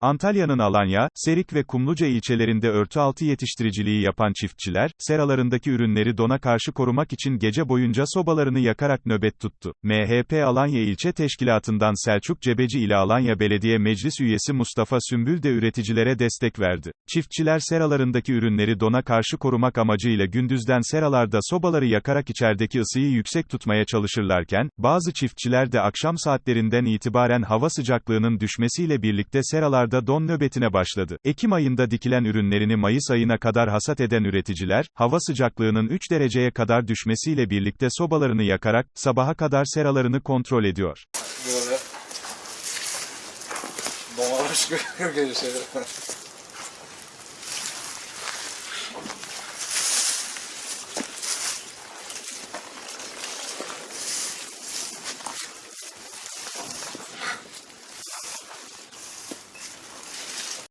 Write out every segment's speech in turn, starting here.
Antalya'nın Alanya, Serik ve Kumluca ilçelerinde örtü altı yetiştiriciliği yapan çiftçiler, seralarındaki ürünleri dona karşı korumak için gece boyunca sobalarını yakarak nöbet tuttu. MHP Alanya İlçe Teşkilatı'ndan Selçuk Cebeci ile Alanya Belediye Meclis üyesi Mustafa Sümbül de üreticilere destek verdi. Çiftçiler seralarındaki ürünleri dona karşı korumak amacıyla gündüzden seralarda sobaları yakarak içerideki ısıyı yüksek tutmaya çalışırlarken, bazı çiftçiler de akşam saatlerinden itibaren hava sıcaklığının düşmesiyle birlikte seralarda don nöbetine başladı. Ekim ayında dikilen ürünlerini Mayıs ayına kadar hasat eden üreticiler, hava sıcaklığının 3 dereceye kadar düşmesiyle birlikte sobalarını yakarak, sabaha kadar seralarını kontrol ediyor. Böyle şeyler.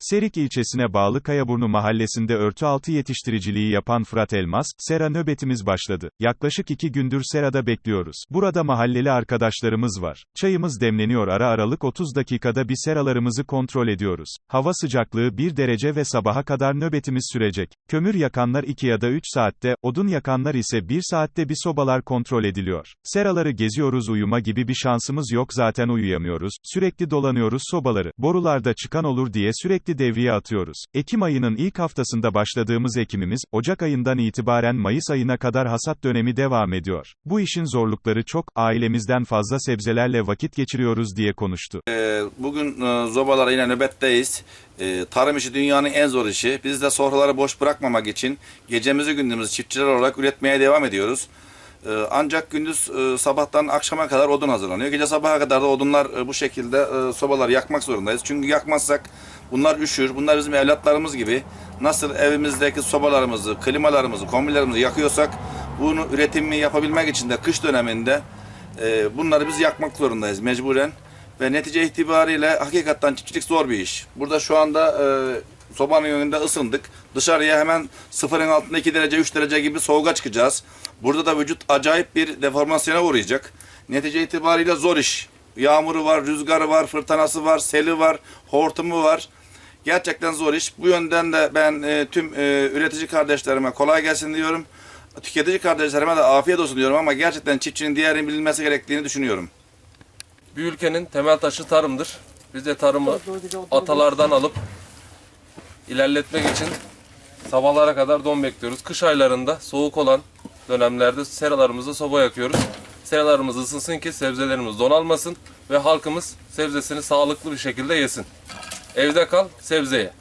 Serik ilçesine bağlı Kayaburnu mahallesinde örtü altı yetiştiriciliği yapan Fırat Elmas, sera nöbetimiz başladı. Yaklaşık iki gündür serada bekliyoruz. Burada mahalleli arkadaşlarımız var. Çayımız demleniyor ara aralık 30 dakikada bir seralarımızı kontrol ediyoruz. Hava sıcaklığı 1 derece ve sabaha kadar nöbetimiz sürecek. Kömür yakanlar 2 ya da 3 saatte, odun yakanlar ise 1 saatte bir sobalar kontrol ediliyor. Seraları geziyoruz uyuma gibi bir şansımız yok zaten uyuyamıyoruz. Sürekli dolanıyoruz sobaları. Borularda çıkan olur diye sürekli devriye atıyoruz. Ekim ayının ilk haftasında başladığımız ekimimiz, Ocak ayından itibaren Mayıs ayına kadar hasat dönemi devam ediyor. Bu işin zorlukları çok, ailemizden fazla sebzelerle vakit geçiriyoruz diye konuştu. Ee, Bugün e, zobalara yine nöbetteyiz. Ee, Tarım işi dünyanın en zor işi. Biz de sofraları boş bırakmamak için gecemizi gündüzümüzü çiftçiler olarak üretmeye devam ediyoruz. Ee, Ancak gündüz e, sabahtan akşama kadar odun hazırlanıyor. Gece sabaha kadar da odunlar e, bu şekilde e, sobaları yakmak zorundayız. Çünkü yakmazsak bunlar üşür. Bunlar bizim evlatlarımız gibi. Nasıl evimizdeki sobalarımızı, klimalarımızı, kombilerimizi yakıyorsak bunu üretimini yapabilmek için de kış döneminde bunları biz yakmak zorundayız mecburen. Ve netice itibariyle hakikaten çiftçilik zor bir iş. Burada şu anda sobanın önünde ısındık. Dışarıya hemen sıfırın altında 2 derece 3 derece gibi soğuğa çıkacağız. Burada da vücut acayip bir deformasyona uğrayacak. Netice itibariyle zor iş. Yağmuru var, rüzgarı var, fırtınası var, seli var, hortumu var. Gerçekten zor iş. Bu yönden de ben e, tüm e, üretici kardeşlerime kolay gelsin diyorum. Tüketici kardeşlerime de afiyet olsun diyorum ama gerçekten çiftçinin diğerinin bilinmesi gerektiğini düşünüyorum. Bir ülkenin temel taşı tarımdır. Biz de tarımı atalardan alıp ilerletmek için sabahlara kadar don bekliyoruz. Kış aylarında soğuk olan dönemlerde seralarımızda soba yakıyoruz. Seralarımız ısınsın ki sebzelerimiz don almasın ve halkımız sebzesini sağlıklı bir şekilde yesin. Evde kal, sebze ye.